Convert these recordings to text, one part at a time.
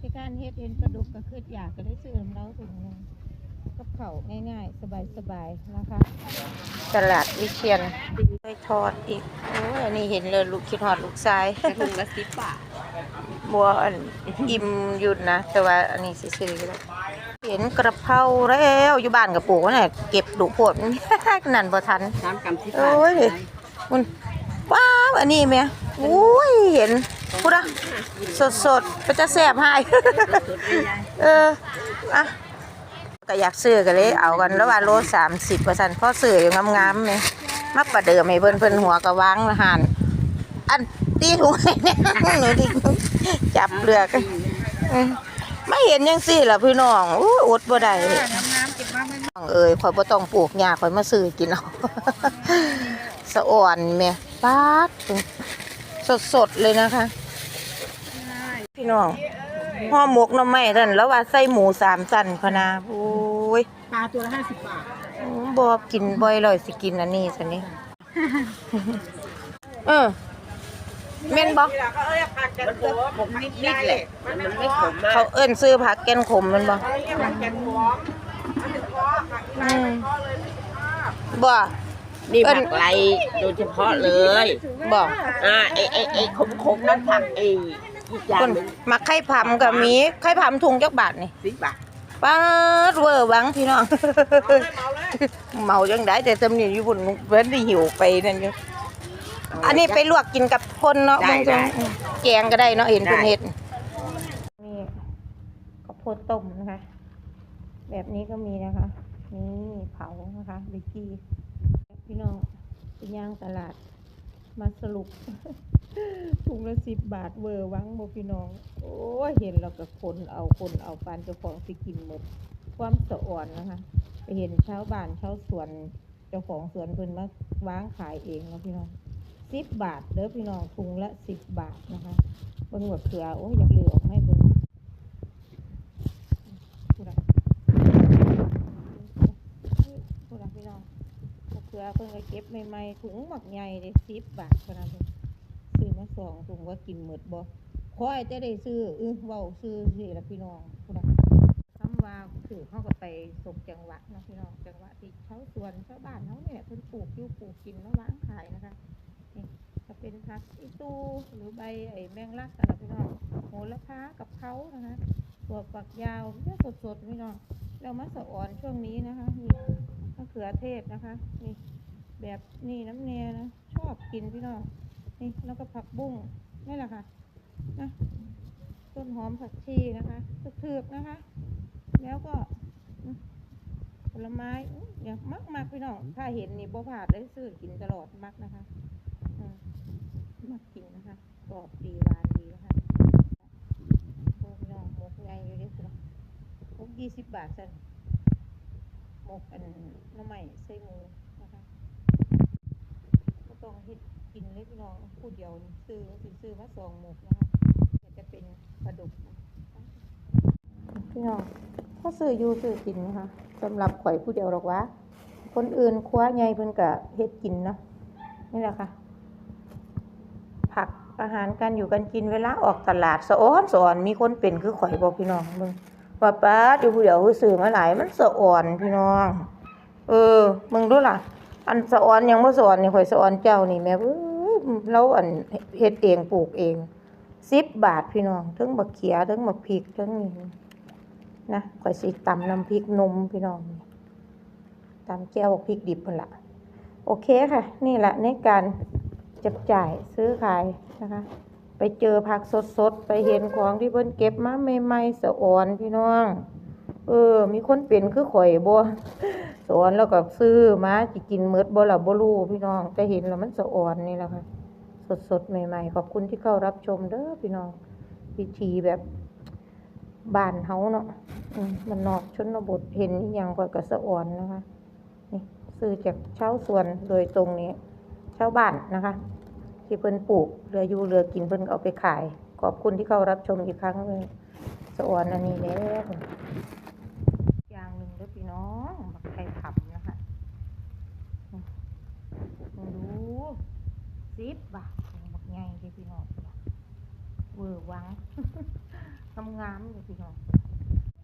ที่การเฮ็ดเห็นปลาดุกก็คืออยากก็ได้ซื้อน้ำเล้าถุงหนึงกับเขาวง่ายๆ สบายๆนะคะ ตลาดวิเชียนไปทอดอีกโอ้ยอันนี้เห็นเลยลูกคิดฮอดลูกชายถุงละสิบบาทบัวอันอิ่มหยุดนะ แต่ว่าอันนี้ซื้อๆก็ได้เห็นกระเพราแล้วอยู่บ้านกับปู่เนี่ยเก็บดุโพด นั่นบ่ทัน น้ำกำสิบโอ้บาทยมันว้าวอันนี้แม่อุ้ยเห็น พูดอะสดสดๆก็จะแซ่บให้เอออะก็อยากซื้อกันเลยเอากันแล้วว่าโลสามสิบเปอร์เซ็นต์พอซื้ออยู่งามๆไหมมักประเดิมให้เพิ่นเพิ่นหัวกระวังละหันอันตีถุงให้เนี่ยหนูดิจับเปลือกเออไม่เห็นยังสิล่ะพี่น้องอู้อดบ่ได้น้ำน้ำกินมากไหมน้องเอ้ยข่อยบ่ต้องปลูกหญ้าข่อยมาซื้อกินเอาสะอ่อนแม่ป๊าด สดๆเลยนะคะ พี่น้องห่อหมกหน้ำไม้ท่านแล้วว่าใส่หมูสามสันพะนาโอ้ยปลาตัวละห้าสิบบาทบอกินบ่อยเลยสิกินอันนี้สันนี่เออเม่นบอกเขาเอ้ยผักกันผมผมนิดนิดแหละมันไม่ขมมากเขาเอิ้นซื้อผักแกนขมแมันบ่ผักกันหอมมันถึงพอผักอืมบ่ นี่ผักไรโดยเฉพาะเลยบ่อ่าไอไอไอขมขมๆนั่นผักไออีกอย่าคงนหนึงมักไข่ผำกับมีไข่ผำถุงจักบาทนี่สิบบาทป้าดเวอร์วังพี่น้อง เมาจังได้แต่ตำนี้อยู่บนเพิ่นได้หิวไปนั่นอยู่อันนี้ไปลวกกินกับคนเนาะได้บางจังได้ แกงก็ได้เนาะเห็นเพิ่นได้เฮ็ดนี่ข้าวโพดต้มนะคะ แบบนี้ก็มีนะคะ นี่เผานะคะบิกกี้ พี่น้องไปย่างตลาด มาสรุปถุงละสิบบาทเวอร์วังโมพี่น้อง โอ้เห็นแล้วก็คนเอาคนเอาปานเจ้าของสิกินหมด ความสะอ่อนนะคะไปเห็นชาวบ้านชาวสวนเจ้าของสวนเพิ่นมาวางขายเองเนาะพี่น้องสิบบาทเด้อพี่น้องถุงละสิบบาทนะคะเบิ่งแบบเขือโอ้อยากเหลือออกให้เบิ่งพูดอะพูดอะพี่น้องบักเขื อเพิ่นก็เก็บใหม่ๆถุงหมักใหญ่เลยสิบบาทเท่านั้นซื้อมาสองถุงว่ากินหมดบ่คอยจะได้ซื้อเออเว้าซื้อสิละพี่น้องพูดอะคำว่าถือเขาก็ไปสมจังหวัดนะพี่น้องจังหวัดที่ชาวสวนชาวบ้านเขาเนี่ยเพิ่นปลูกอยู่ปลูกกินแล้ววางขายนะคะนี่จะเป็นผักอีตูหรือใบไอ้แมงลักอะไรพี่น้องโหระพากับเขานะคะตัวฝักยาวเนี่ยสดๆพี่น้องเรามาสะอ่อนช่วงนี้นะคะนี่มะเขือเทศนะคะนี่ แบบนี่น้ำเนยนะ ชอบกินพี่น้อง นี่แล้วก็ผักบุ้งนี่แหละค่ะ นะ ต้นหอมผักชีนะคะเถือกนะคะ แล้วก็ผลไม้อื้ออย่ามักมักพี่น้อง ถ้าเห็นนี่บ่ผาดได้ซื้อกินตลอดมักนะคะอืมมักกินนะคะกรอบดีหวานดีนะคะพี่น้องหมกใหญ่อยู่เด้อพี่น้องหมกยี่สิบบาทสันหมกอันน้ำใหม่ใส่หมู ต้องเฮ็ดกินเลยพี่น้องพูดเดียวซื้อสิซื้อมาสองหมกนะคะก็จะเป็นปลาดุกพี่น้องถ้าซื้ออยู่ซื้อกินนะคะสำหรับข่อยผู้เดียวหรอกวะคนอื่นคว้าใหญ่เพิ่นก็เฮ็ดกินเนาะนี่แหละค่ะ ผักอาหารการอยู่กันกินเวลาออกตลาดสะอ้อนสะอ่อนมีคนเป็นคือข่อยบอกพี่น้องมึงว่าป้าอยู่ผู้เดียวคือซื้อมาหลายมันสะอ่อนพี่น้อง เออมึงดูล่ะ อันสะออนยังบ่สะออนนี่ข่อยสะออนเจ้านี่แม่เอ้ยเราอันเฮ็ดเองปลูกเอง10บบาทพี่น้องทั้งบักเขียทั้งบักพริกทั้งนี่นะข่อยสิตำน้ำพริกนมพี่น้องตำแก้วพริกดิบพุ่นละโอเคค่ะ นี่แหละในการจับจ่ายซื้อขายนะคะ ไปเจอผักสดๆ ไปเห็นของที่เพิ่นเก็บมาใหม่ๆสะอ่อนพี่น้อง เออ มีคนเป็นคือข่อยบ่สอนแล้วก็ซื้อมาสิกินหมดบ่ล่ะบ่รู้พี่น้องแต่เห็นแล้วมันสะอ่อนนี่แหละค่ะ สดๆ ใหม่ๆ ขอบคุณที่เข้ารับชมเด้อพี่น้องวิธีแบบบ้านเฮาเนาะมันนอกชนบทเห็นอย่างก่อยก็สะอ่อนนะคะนี่ซื้อจากชาวสวนโดยตรงนี้ชาวบ้านนะคะ ที่เพิ่นปลูกเรืออยู่เรือกินเพิ่นเอาไปขาย ขอบคุณที่เข้ารับชมอีกครั้งเลยสะอ่อนอันนี้แล้วอย่างหนึ่งเด้อพี่น้ องบักไข่ผับนะคะดูสิบบาทบักใหญ่เด้อพี่น้องเวอร์วังงงามๆเลยพี่น้อง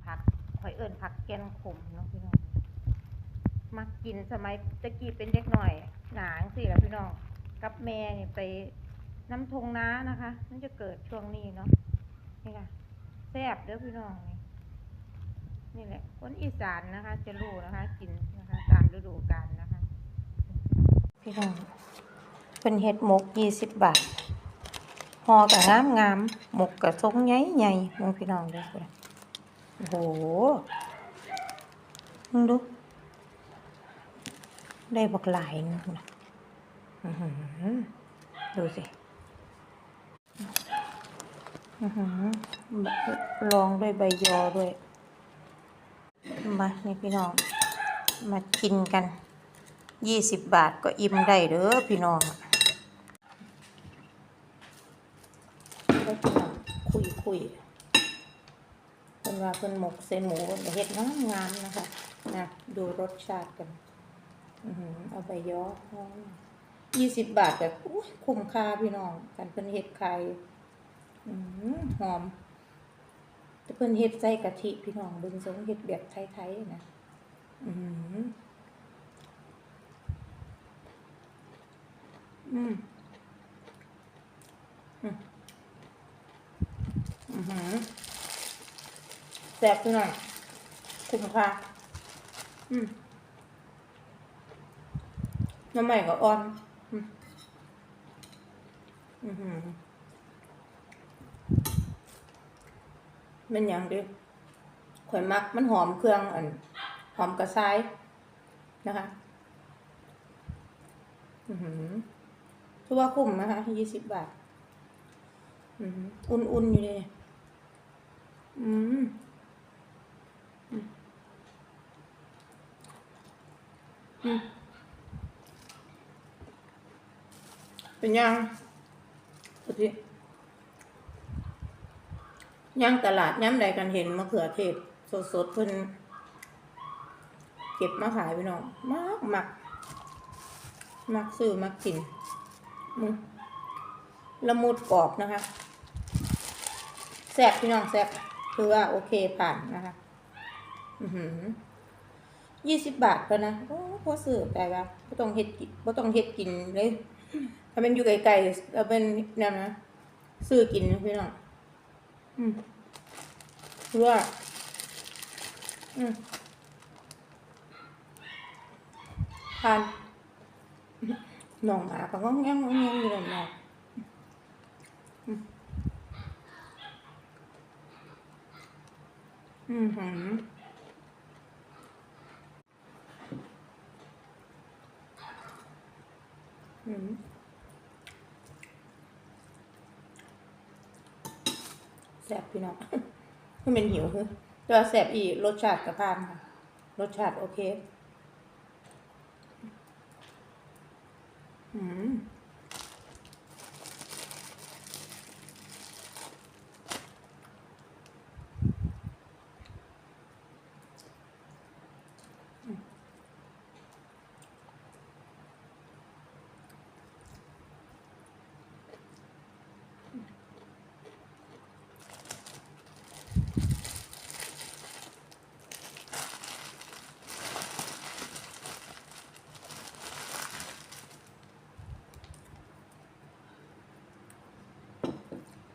ผักข่อยเอิ้นผักแกนขมเนาะพี่น้องมักกินสมัยตะกี้เป็นเด็กหน่อย หนางสิละพี่น้องกับแม่เนี่ยไปน้ำทงน้านะคะ มันจะเกิดช่วงนี้เนาะนี่ค่ะแซ่บเด้อพี่น้องนี่ นี่แหละ คนอีสานนะคะ จะรู้นะคะ กินนะคะ ตามฤดูกาลนะคะ พี่น้องเป็นเห็ดหมกยี่สิบบาทห่อกับงามงามหมกกับทรงใหญ่ใหญ่ๆมองพี่น้องด้อพุ่นโอ้โหมึงดู ได้บักหลายนึงนะดูสิลองด้วยใบยอด้วย มานี่พี่น้อง มากินกันยี่สิบบาทก็อิ่มได้เด้อพี่น้องคุยคุยเพิ่นว่าเพิ่นหมกใส่หมูเพิ่นเฮ็ดงางามนะคะนะดูรสชาติกันอือเอาใบยอยี่สิบบาทแบบคุ้มค่าพี่น้องกันเพิ่นเฮ็ดไข่อือหอม แต่เพิ่นเฮ็ดใส่กะทิพี่น้องเบิ่งทรงเฮ็ดแบบไทยๆนะอือหืออืมอืมอือหือแซ่บพี่น้องคุ้มค่าอืมน้ำใหม่ก็อ่อน อืมอือหือ มันยังดิข่อยมัก มันหอมเครื่องอันหอมกระชายนะคะอือหือถือว่าคุ้มนะคะยี่สิบบาทอือหึอุ่นๆอยู่เลยอืมอือืมเป็นยังสุดูสิ ย่างตลาดย้ำใดกันเห็นมะเขือเทศสดๆเพิ่นเก็บมาขายพี่น้องมากมักมักซื้อมักกินละมุดกรอบนะคะแซ่บพี่น้องแซ่บคือว่าโอเคผ่านนะคะอือหือยี่สิบบาทก็นะโอ้พอซื้อแต่ว่าไ่ต้องเฮ็ดกินบ่ต้องเฮ็ดกินเลย ถ้าเป็นอยู่ไกลๆเอาเป็นนั่นนะซื้อกินพี่น้อง อืมคือว่าอืมทานหน่องหมาก็ง้องแงงง้องแงงอยู่นั่นแหละอืมอืมหืมอืม แสบพี่น้องมันเป็นหิวคือแต่ว่าแสบอีรสชาติกระพานค่ะ รสชาติโอเค อืม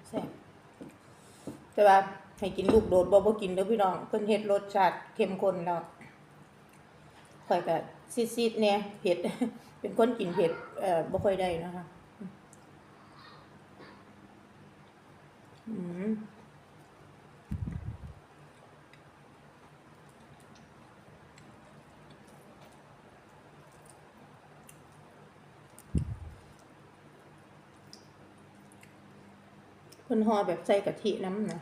แซ่บ แต่ว่าให้กินลูกโดดบ่บ่กินเด้อพี่น้องเพิ่นเฮ็ดรสชาติเข้มข้นแล้วข่อยก็ซีดๆเนี่ยเผ็ด เป็นคนกินเผ็ดเอ่อบ่ค่อยได้นะคะ อืม เพิ่นห่อแบบใส่กะทิน้ำนะ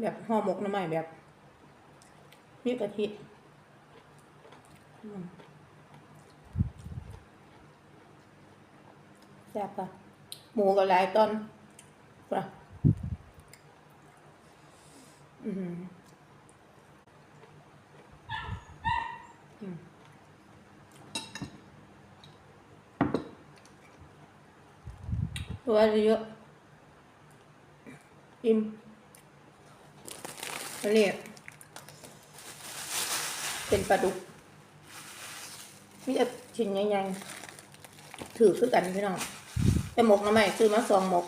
แบบห่อหมกน้ำใหม่แบบมีกะทิแซ่บปะหมูกับหลายตอนปะอือหืออืม ตัวเยอะอิ่มอันนี้เป็นปลาดุกมีแต่ชิ้นใหญ่ๆถือคือกันพี่น้องแต่หมกน้ำใหม่ซื้อมาสองหมก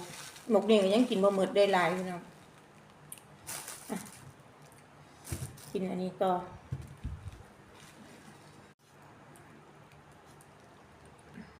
หมกนี่ก็ยังกินบ่หมดได้หลายพี่น้องกินอันนี้ต่อ